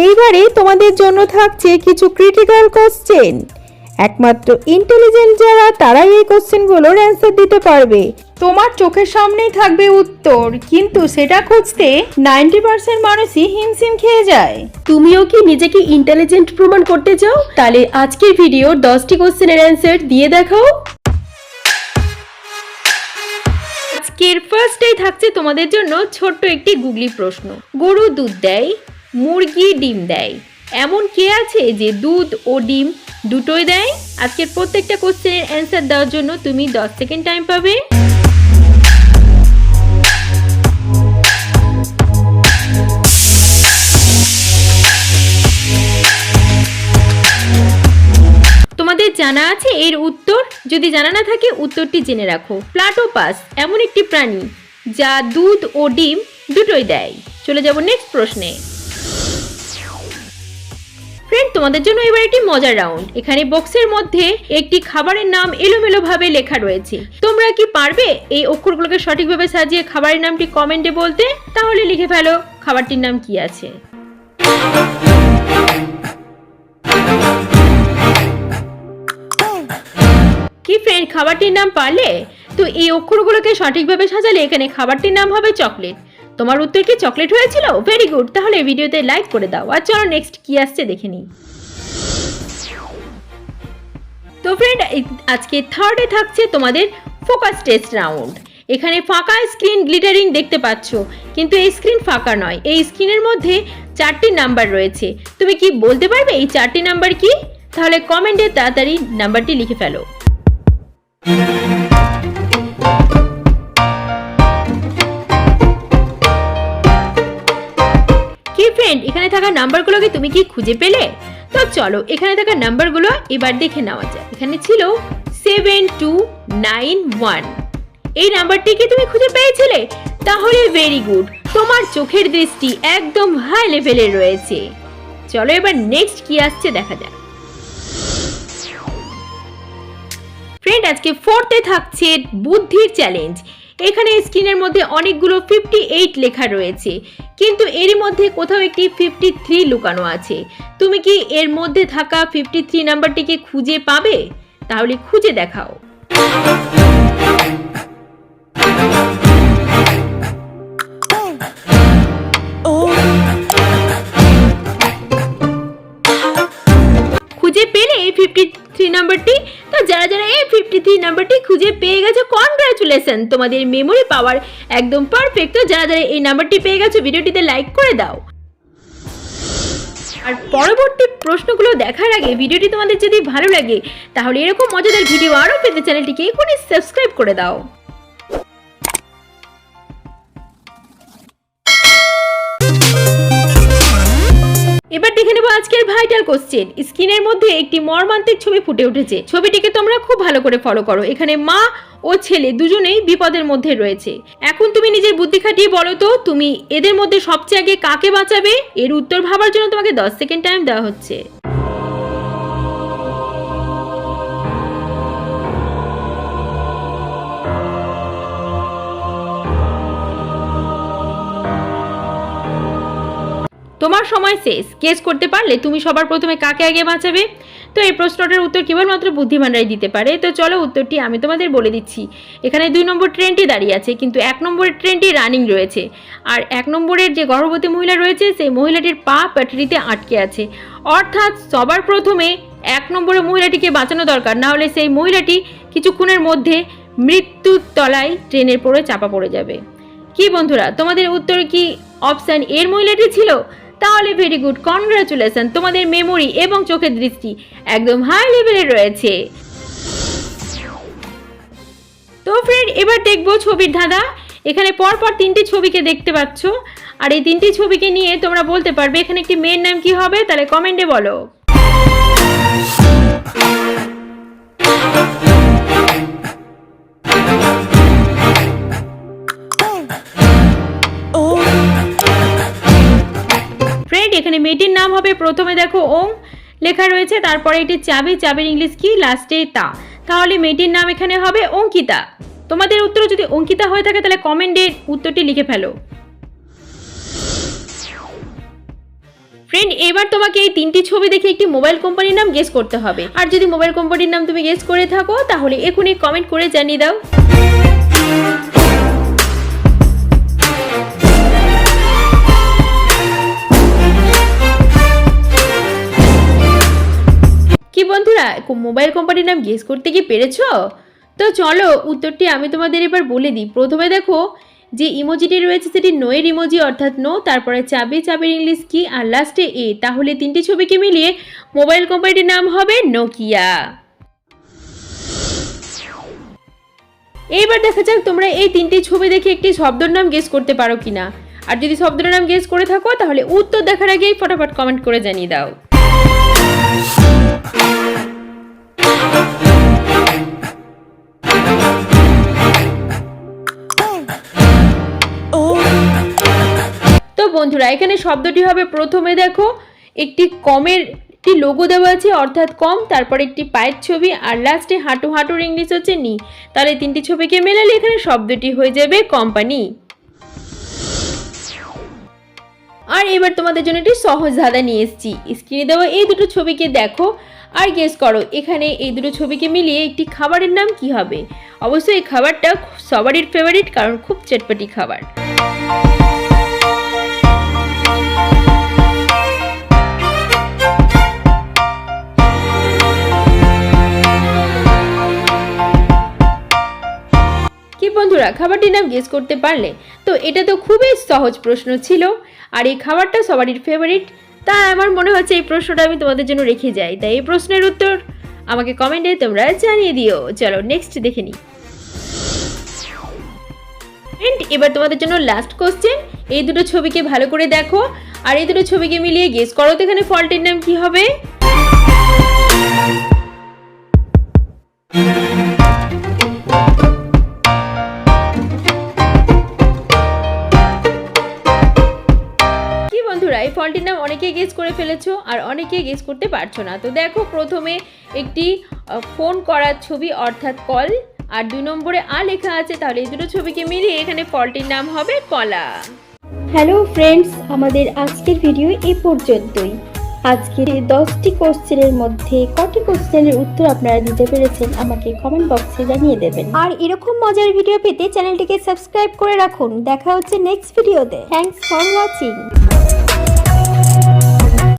এইবারে তোমাদের জন্য থাকছে কিছু ক্রিটিক্যাল কোশ্চেন একমাত্র ইন্টেলিজেন্ট যারা, তারাই এই কোশ্চেনগুলোর অ্যান্সার দিতে পারবে। তোমার চোখের সামনেই থাকবে উত্তর, কিন্তু সেটা খুঁজতে নাইনটি পার্সেন্ট মানুষই হিমশিম খেয়ে যায়। তুমিও কি নিজেকে ইন্টেলিজেন্ট প্রমাণ করতে চাও? তাহলে আজকের ভিডিওর দশটি কোশ্চেনের অ্যান্সার দিয়ে দেখাও। আজকের ফার্স্টেই থাকছে তোমাদের জন্য ছোট্ট একটি গুগলি প্রশ্ন। গরু দুধ দেয় মুরগি ডিম দেয়। এমন কে আছে যে দুধ ও ডিম দুটোই দেয়? আজকের প্রত্যেকটা কোশ্চেনের অ্যান্সার দেওয়ার জন্য তুমি দশ সেকেন্ড টাইম পাবে। তোমাদের জানা আছে এর উত্তর? যদি জানা না থাকে, উত্তরটি জেনে রাখো। প্লাটোপাস এমন একটি প্রাণী যা দুধ ও ডিম দুটোই দেয়। চলে যাব নেক্সট প্রশ্নে। ফ্রেন্ড তোমাদের জন্য এবার একটি মজার রাউন্ড এখানে বক্সের মধ্যে একটি খাবারের নাম এলোমেলো ভাবে লেখা রয়েছে। তোমরা কি পারবে এই অক্ষরগুলোকে সঠিকভাবে সাজিয়ে খাবারের নামটি কমেন্টে বলতে? তাহলে লিখে ফেলো, খাবারটির নাম কি আছে? কি ফ্রেন্ড খাবারটির নাম পারলে? তো এই অক্ষরগুলোকে সঠিকভাবে সাজালে এখানে খাবারটির নাম হবে চকলেট তোমার উত্তর কি চকলেট হয়েছিল? ভেরি গুড তাহলে ভিডিওতে লাইক করে দাও। আর চলো নেক্সট কি আসছে দেখে নিই। তো ফ্রেন্ড আজকে থার্ডে থাকছে তোমাদের ফোকাস টেস্ট রাউন্ড এখানে ফাঁকা স্ক্রিন গ্লিটারিং দেখতে পাচ্ছ। কিন্তু এই স্ক্রিন ফাঁকা নয়। এই স্ক্রিনের মধ্যে চারটি নাম্বার রয়েছে। তুমি কি বলতে পারবে এই চারটি নাম্বার কি? তাহলে কমেন্টে তাড়াতাড়ি নাম্বারটি লিখে ফেলো। ফ্রেন্ড এখানে থাকা নাম্বারগুলোকে তুমি কি খুঁজে পেলে? তো চলো, এখানে থাকা নাম্বারগুলো এবার দেখে নেওয়া যাক। এখানে ছিল সেভেন টু নাইন ওয়ান এই নাম্বারটি কি তুমি খুঁজে পেয়েছিলে? তাহলে ভেরি গুড তোমার চোখের দৃষ্টি একদম হাই লেভেলে রয়েছে। চলো এবার নেক্সট কি আসছে দেখা যাক। ফ্রেন্ড আজকে ফোর্থে থাকছে বুদ্ধির চ্যালেঞ্জ এখানে স্ক্রিনের মধ্যে অনেকগুলো ফিফটি এইট লেখা রয়েছে। কিন্তু এরই মধ্যে কোথাও একটি ফিফটি থ্রি লুকানো আছে। তুমি কি এর মধ্যে থাকা ফিফটি থ্রি নাম্বারটিকে খুঁজে পাবে? তাহলে খুঁজে দেখাও। খুঁজে পেলে এই ফিফটি থ্রি নাম্বারটি? তো যারা যারা এই ফিফটি থ্রি নাম্বারটি খুঁজে পেয়ে গেছো কনগ্রাচুলেশন তোমাদের মেমোরি পাওয়ার একদম পারফেক্ট তো যারা যারা এই নাম্বারটি পেয়ে গেছো, ভিডিওটিতে লাইক করে দাও। আর পরবর্তী প্রশ্নগুলো দেখার আগে, ভিডিওটি তোমাদের যদি ভালো লাগে, তাহলে এরকম মজাদার ভিডিও আরও পেতে চ্যানেলটিকে এখনই সাবস্ক্রাইব করে দাও। এবার দেখে নেব আজকের ভাইটাল কোশ্চেন স্ক্রিনের মধ্যে একটি মর্মান্তিক ছবি ফুটে উঠেছে। ছবিটিকে তোমরা খুব ভালো করে ফলো করো। এখানে মা ও ছেলে দুজনেই বিপদের মধ্যে রয়েছে। এখন তুমি নিজের বুদ্ধি খাটিয়ে বলো তো, তুমি এদের মধ্যে সবচেয়ে আগে কাকে বাঁচাবে? এর উত্তর ভাবার জন্য তোমাকে দশ সেকেন্ড টাইম দেওয়া হচ্ছে। তোমার সময় শেষ কেস করতে পারলে তুমি সবার প্রথমে কাকে আগে বাঁচাবে? তো এই প্রশ্নটার উত্তর কেবলমাত্র বুদ্ধিমানরাই দিতে পারে। তো চলো উত্তরটি আমি তোমাদের বলে দিচ্ছি। এখানে দুই নম্বর ট্রেনটি দাঁড়িয়ে আছে, কিন্তু এক নম্বরের ট্রেনটি রানিং রয়েছে। আর এক নম্বরের যে গর্ভবতী মহিলা রয়েছে, সেই মহিলাটির পা প্যাটারিতে আটকে আছে। অর্থাৎ সবার প্রথমে এক নম্বরের মহিলাটিকে বাঁচানো দরকার, না হলে সেই মহিলাটি কিছুক্ষণের মধ্যে মৃত্যুর তলায় ট্রেনের পরে চাপা পড়ে যাবে। কি বন্ধুরা, তোমাদের উত্তর কি অপশান এর মহিলাটি ছিল? তাহলে ভেরি গুড কনগ্রাচুলেশন তোমাদের মেমোরি এবং চোখের দৃষ্টি একদম হাই লেভেলে রয়েছে। তো ফ্রেন্ড এবার দেখব ছবির ধাঁধা। এখানে পরপর তিনটি ছবিকে দেখতে পাচ্ছ। আর এই তিনটি ছবিকে নিয়ে তোমরা বলতে পারবে এখানে একটি মেয়ের নাম কি হবে, তাহলে কমেন্টে বলো। মেয়েটির নাম হবে প্রথমে দেখো ওম লেখা রয়েছে, তারপরে এটি চাবি, চাবির ইংলিশ কি? লাস্টে তা। তাহলে মেয়েটির নাম এখানে হবে অঙ্কিতা। তোমাদের উত্তর যদি অঙ্কিতা হয়ে থাকে, তাহলে কমেন্টে উত্তরটি লিখে ফেলো। ফ্রেন্ড এবার তোমাকে এই তিনটি ছবি দেখে একটি মোবাইল কোম্পানির নাম গেস করতে হবে। আর যদি মোবাইল কোম্পানির নাম তুমি গেস করে থাকো, তাহলে এখনই কমেন্ট করে জানিয়ে দাও। কো- মোবাইল কোম্পানির নাম গেস করতে কি পেরেছ? তো চলো, উত্তরটি আমি তোমাদের এবার বলে দিই। প্রথমে দেখো, যে ইমোজিটি রয়েছে সেটি নোয়ের ইমোজি অর্থাৎ নো তারপরে চাবি, চাবির ইংলিশ কি, আর লাস্টে এ তাহলে তিনটি ছবিকে মিলিয়ে মোবাইল কোম্পানিটির নাম হবে নোকিয়া এইবার দেখা যাক তোমরা এই তিনটি ছবি দেখে একটি শব্দের নাম গেস করতে পারো কিনা। আর যদি শব্দের নাম গেস করে থাকো, তাহলে উত্তর দেখার আগেই ফটাফট কমেন্ট করে জানিয়ে দাও। বন্ধুরা, এখানে শব্দটি হবে প্রথমে দেখো, একটি কমের একটি লোগো দেওয়া আছে, অর্থাৎ কম, তারপর একটি পায়ের ছবি, আর লাস্টে হাঁটু হাঁটুর ইংলিশ হচ্ছে নি। তাহলে তিনটি ছবিকে মেলালে এখানে শব্দটি হয়ে যাবে কোম্পানি আর এবার তোমাদের জন্য একটি সহজ ধাঁধা নিয়ে এসেছি। স্ক্রিনে দেওয়া এই দুটো ছবিকে দেখো, আর গেস করো, এখানে এই দুটো ছবিকে মিলিয়ে একটি খাবারের নাম কি হবে? অবশ্যই এই খাবারটা সবারই ফেভারিট কারণ খুব চটপটি খাবার। বন্ধুরা, খাবারটির নাম গেস করতে পারলে। তো এটা তো খুবই সহজ প্রশ্ন ছিল। আর এই খাবারটা সবারই ফেভারিট তাই আমার মনে হচ্ছে এই প্রশ্নটা আমি তোমাদের জন্য রেখে যাই। তাই এই প্রশ্নের উত্তর আমাকে কমেন্টে তোমরা জানিয়ে দিও। চলো নেক্সট দেখে নিই। এবার তোমাদের জন্য লাস্ট কোশ্চেন এই দুটো ছবিকে ভালো করে দেখো। আর এই দুটো ছবিকে মিলিয়ে গেস করো তো এখানে ফল্টের নাম কি হবে? গেস করে ফেলেছো আর অনেকেই গেস করতে পারছ না। তো দেখো প্রথমে একটি ফোন করার ছবি অর্থাৎ কল আর দুই নম্বরে আ লেখা আছে তাহলে এই দুটো ছবিকে মিলিয়ে এখানে ফলটির নাম হবে কলা। হ্যালো ফ্রেন্ডস আমাদের আজকের ভিডিও এ পর্যন্তই। আজকের এই দশটি কোশ্চেনের মধ্যে কটি কোশ্চেনের উত্তর আপনারা দিতে পেরেছেন আমাকে কমেন্ট বক্সে জানিয়ে দেবেন। আর এরকম মজার ভিডিও পেতে চ্যানেলটিকে সাবস্ক্রাইব করে রাখুন। দেখা হচ্ছে নেক্সট ভিডিওতে থ্যাঙ্কস ফর ওয়াচিং